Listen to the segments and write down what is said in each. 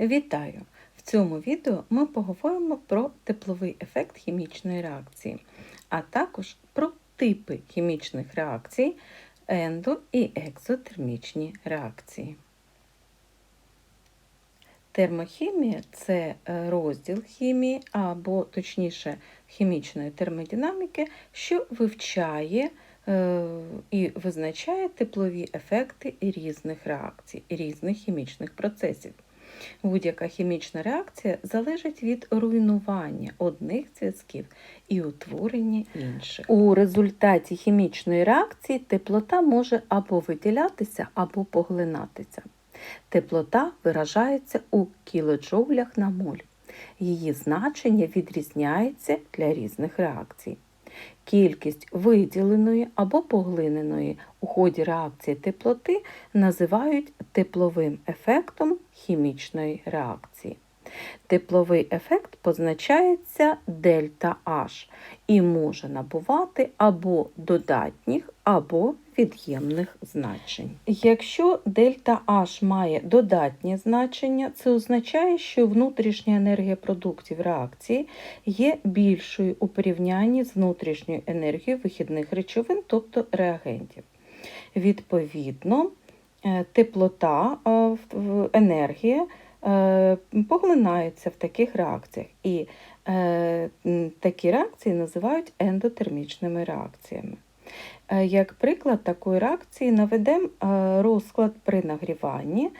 Вітаю! В цьому відео ми поговоримо про тепловий ефект хімічної реакції, а також про типи хімічних реакцій, ендо- і екзотермічні реакції. Термохімія це розділ хімії або, точніше, хімічної термодинаміки, що вивчає е, і визначає теплові ефекти різних реакцій, різних хімічних процесів. Будь-яка хімічна реакція залежить від руйнування одних зв'язків і утворення інших. У результаті хімічної реакції теплота може або виділятися, або поглинатися. Теплота виражається у кілоджоулях на моль. Її значення відрізняється для різних реакцій. Кількість виділеної або поглиненої у ході реакції теплоти називають тепловим ефектом хімічної реакції. Тепловий ефект позначається дельта H і може набувати або додатніх, або від'ємних значень. Якщо дельта H має додатнє значення, це означає, що внутрішня енергія продуктів реакції є більшою у порівнянні з внутрішньою енергією вихідних речовин, тобто реагентів. Відповідно, теплота, е, енергія е, поглинається в таких реакціях. І е, такі реакції називають ендотермічними реакціями. Е, Як приклад такої реакції наведемо е, розклад при нагріванні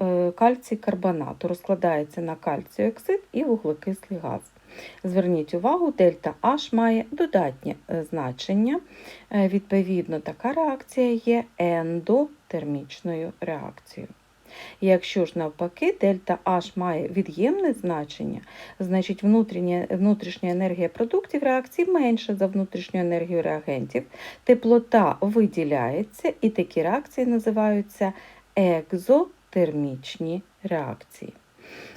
е, кальцій карбонату розкладається на кальцій оксид і вуглекислий газ. Зверніть увагу, дельта H має додатнє е, значення. Е, Відповідно, така реакція є ендотермічною реакцією. Якщо ж навпаки дельта H має від'ємне значення, значить внутрішня, внутрішня енергія продуктів реакції менша за внутрішню енергію реагентів, теплота виділяється, і такі реакції називаються екзотермічні реакції.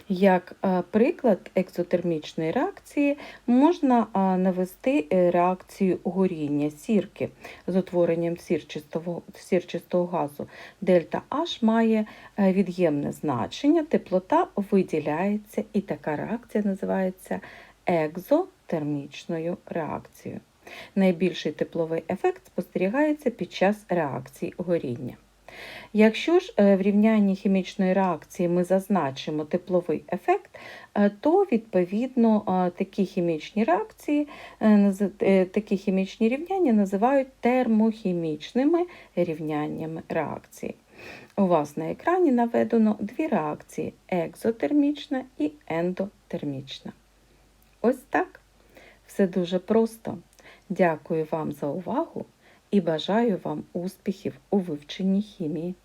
Як е, приклад екзотермічної реакції можна е, навести е, реакцію горіння сірки з утворенням сірчистого, сірчистого газу. Дельта H має від'ємне значення, теплота виділяється, і така реакція називається екзотермічною реакцією. Найбільший тепловий ефект спостерігається під час реакції горіння. Якщо ж е, в рівнянні хімічної реакції ми зазначимо тепловий ефект, е, то відповідно е, такі хімічні реакції, такі хімічні рівняння називають термохімічними рівняннями реакції. У вас на екрані наведено дві реакції екзотермічна і ендотермічна. Ось так. Все дуже просто. Дякую вам за увагу і бажаю вам успіхів у вивченні хімії.